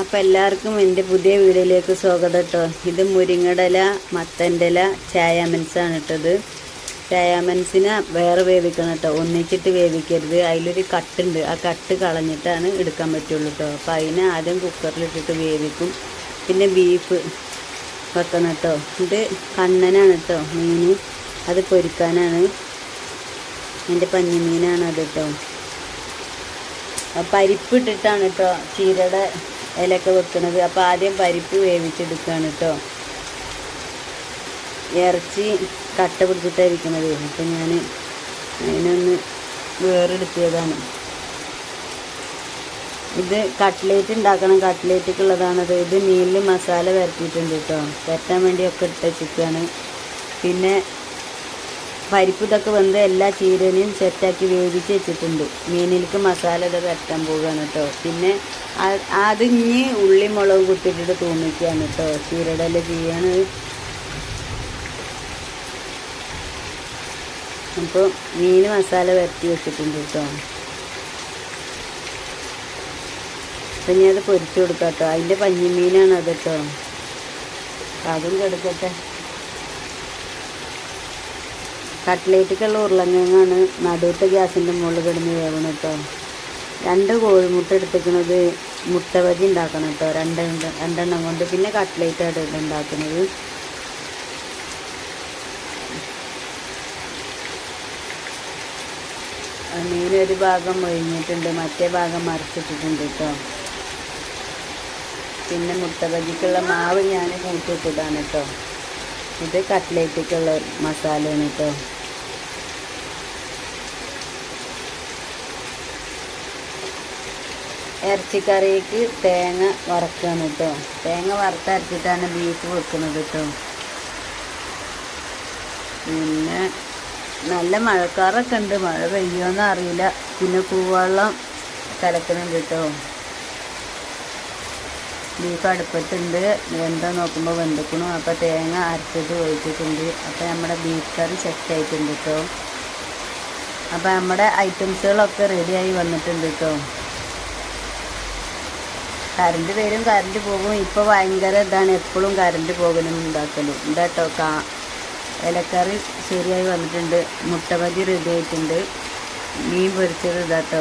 അപ്പം എല്ലാവർക്കും എന്റെ പുതിയ വീഡിയോയിലേക്ക് സ്വാഗതം കേട്ടോ ഇത് മുരിങ്ങടല മത്തന്റെല ചായാമൻസാണ് ഇട്ടത് ചായാമൻസിനെ വേറെ വേവിക്കണം കേട്ടോ ഒന്നിച്ചിട്ട് വേവിക്കരുത്. അതിലൊരു കട്ടുണ്ട്. ആ കട്ട് കളഞ്ഞിട്ടാണ് എടുക്കാൻ പറ്റുള്ളൂ കേട്ടോ അപ്പം അതിനെ ആദ്യം കുക്കറിലിട്ടിട്ട് വേവിക്കും. പിന്നെ ബീഫ് വെക്കണം കേട്ടോ ഇത് കണ്ണനാണ് കേട്ടോ മീൻ അത് പൊരിക്കാനാണ്. എന്റെ പഞ്ഞിമീനാണ് അത് കേട്ടോ പരിപ്പിട്ടിട്ടാണ് കേട്ടോ ചീരയുടെ ഇലയൊക്കെ വെക്കുന്നത് അപ്പോൾ ആദ്യം പരിപ്പ് വേവിച്ചെടുക്കുകയാണ് കേട്ടോ ഇറച്ചി കട്ട പിടിച്ചിട്ടായിരിക്കണത്. അപ്പം ഞാൻ അതിനൊന്ന് വേറെടുത്തിയതാണ്. ഇത് കട്ട്ലേറ്റ് ഉണ്ടാക്കണം. കട്ട്ലേറ്റിക്കുള്ളതാണത്. ഇത് മീനിൽ മസാല വരട്ടിയിട്ടുണ്ട് കേട്ടോ വരട്ടാൻ വേണ്ടിയൊക്കെ ഇട്ട് ചിക്കാണ് പിന്നെ പരിപ്പ് ഇതൊക്കെ വെന്ത് എല്ലാ ചീരനെയും സെറ്റാക്കി വേവിച്ച് വെച്ചിട്ടുണ്ട്. മീനിലേക്ക് മസാല ഇത് വരട്ടാൻ പോവുകയാണ് കേട്ടോ പിന്നെ അത് ഉള്ളി മുളകും കുത്തിയിട്ടിട്ട് തൂമിക്കുകയാണ് കേട്ടോ ചീരടല ചെയ്യാണ്. അപ്പോൾ മീൻ മസാല വരട്ടി വെച്ചിട്ടുണ്ട് കേട്ടോ അപ്പം ഇനി അത് പൊരിച്ചു കൊടുക്കാം കേട്ടോ അതിന്റെ പഞ്ഞിമീനാണ് അത് കേട്ടോ അതും കെടുക്കട്ടെ. കട്ട്ലേറ്റിക്കുള്ള ഉരുളങ്കിഴങ്ങാണ് നടുവത്തെ ഗ്യാസിന്റെ മുകളിൽ കിടന്ന് വേവണം കേട്ടോ. രണ്ട് കോഴിമുട്ട എടുത്തിരിക്കുന്നത് മുട്ട ബജി ഉണ്ടാക്കണം കേട്ടോ. രണ്ടെണ്ണം രണ്ടെണ്ണം കൊണ്ട് പിന്നെ കട്ട്ലേറ്റ് ആയിട്ട് ഉണ്ടാക്കുന്നത്. മീനൊരു ഭാഗം ഒഴിഞ്ഞിട്ടുണ്ട് മറ്റേ ഭാഗം മറിച്ചിട്ടിട്ടുണ്ട് കേട്ടോ. പിന്നെ മുട്ട ബജിക്കുള്ള മാവ് ഞാൻ കൂട്ടിയിട്ടതാണ് കേട്ടോ. ഇത് കട്ട്ലേറ്റിക്കുള്ള മസാലയാണ് കേട്ടോ. ഇറച്ചിക്കറിക്ക് തേങ്ങ വറക്കുകയാണ് കേട്ടോ. തേങ്ങ വറുത്തരച്ചിട്ടാണ് ബീഫ് വെക്കുന്നത് കേട്ടോ. പിന്നെ നല്ല മഴക്കാറൊക്കെ ഉണ്ട്. മഴ പെയ്യുമെന്ന് അറിയില്ല. പിന്നെ പൂവെള്ളം കലക്കുന്നുണ്ട് കേട്ടോ. ബീഫ് അടുപ്പത്തുണ്ട്. വെന്തോ നോക്കുമ്പോൾ വെന്തിക്കണു. അപ്പോൾ തേങ്ങ അരച്ചത് ഒഴിച്ചിട്ടുണ്ട്. അപ്പോൾ നമ്മുടെ ബീഫ് കറി സെറ്റ് ആയിട്ടുണ്ട് കേട്ടോ. അപ്പോൾ നമ്മുടെ ഐറ്റംസുകളൊക്കെ റെഡിയായി വന്നിട്ടുണ്ട് കേട്ടോ. കറണ്ട് വരും കറണ്ട് പോകും. ഇപ്പോൾ ഭയങ്കര ഇതാണ്. എപ്പോഴും കറണ്ട് പോകലും ഉണ്ടാക്കലും. ഇതാട്ടോ കാ ഇലക്കറി ശരിയായി വന്നിട്ടുണ്ട്. മുട്ട ബജി റെഡി ആയിട്ടുണ്ട്. മീൻ പൊരിച്ചത് ഇതാട്ടോ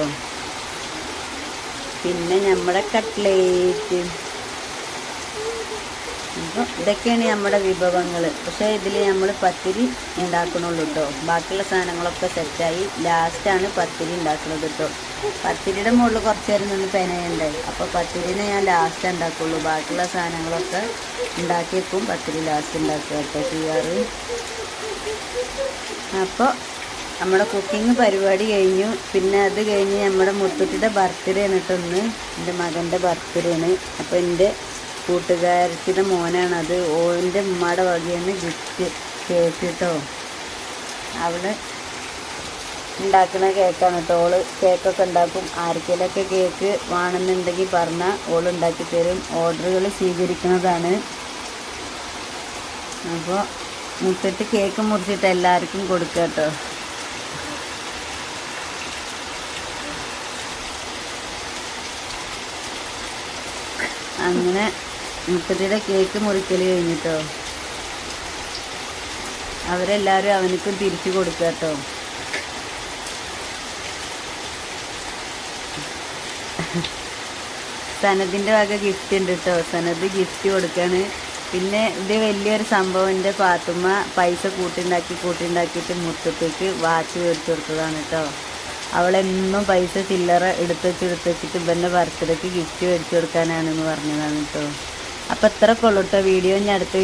പിന്നെ നമ്മുടെ കട്ട്ലേറ്റ് അപ്പോൾ ഇതൊക്കെയാണ് നമ്മുടെ വിഭവങ്ങൾ പക്ഷേ ഇതിൽ നമ്മൾ പത്തിരി ഉണ്ടാക്കണുള്ളൂ കേട്ടോ ബാക്കിയുള്ള സാധനങ്ങളൊക്കെ സെറ്റായി ലാസ്റ്റാണ് പത്തിരി ഉണ്ടാക്കുന്നത് കേട്ടോ പത്തിരിയുടെ മുകളിൽ കുറച്ച് നേരം നിന്ന് പെനയുണ്ടായി അപ്പോൾ പത്തിരിനെ ഞാൻ ലാസ്റ്റ് ഉണ്ടാക്കുള്ളൂ. ബാക്കിയുള്ള സാധനങ്ങളൊക്കെ ഉണ്ടാക്കി വെക്കും പത്തിരി ലാസ്റ്റ് ഉണ്ടാക്കുക കേട്ടോ ചെയ്യാറ്. അപ്പോൾ നമ്മുടെ കുക്കിംഗ് പരിപാടി കഴിഞ്ഞു. പിന്നെ അത് കഴിഞ്ഞ് നമ്മുടെ മുത്തുട്ടിയുടെ ബർത്ത്ഡേ ആണ് കേട്ടോ ഒന്ന് എന്റെ മകന്റെ ബർത്ത്ഡേ ആണ്. അപ്പോൾ എന്റെ കൂട്ടുകാരത്തിന്റെ മോനാണ് അത് ഓന്റെ ഉമ്മയുടെ വകയെന്ന് ഗിഫ്റ്റ് കേക്ക് കേട്ടോ അവൾ ഉണ്ടാക്കുന്ന കേക്കാണ് കേട്ടോ ഓൾ കേക്കൊക്കെ ഉണ്ടാക്കും. ആർക്കെങ്കിലൊക്കെ കേക്ക് വേണമെന്നുണ്ടെങ്കിൽ പറഞ്ഞാൽ ഓൾ ഉണ്ടാക്കി തരും. ഓർഡറുകൾ സ്വീകരിക്കുന്നതാണ് അപ്പോൾ മുട്ടിട്ട് കേക്ക് മുറിച്ചിട്ട് എല്ലാവർക്കും കൊടുക്കുക കേട്ടോ അങ്ങനെ മുപ്പത്തിയുടെ കേക്ക് മുറിക്കൽ കഴിഞ്ഞിട്ടോ? അവരെല്ലാവരും അവനക്കും തിരിച്ചു കൊടുക്കുക കേട്ടോ സനദിന്റെ വക ഗിഫ്റ്റ് ഉണ്ട് കേട്ടോ സനദ് ഗിഫ്റ്റ് കൊടുക്കാണ്. പിന്നെ ഇത് വലിയൊരു സംഭവം. എന്റെ പാത്തുമ്മ പൈസ കൂട്ടിണ്ടാക്കി കൂട്ടിണ്ടാക്കിയിട്ട് മുത്തത്തേക്ക് വാച്ച് മേടിച്ചു കൊടുത്തതാണ് കേട്ടോ അവളെന്നും പൈസ ചില്ലറ വെച്ചിട്ട് ഇവന്റെ ബർത്ത്ഡേക്ക് ഗിഫ്റ്റ് മേടിച്ചു കൊടുക്കാനാണെന്ന് പറഞ്ഞതാണ് കേട്ടോ അപ്പോൾ ഇത്രക്കുള്ളൂ കേട്ടോ വീഡിയോ. ഞാൻ അടുത്ത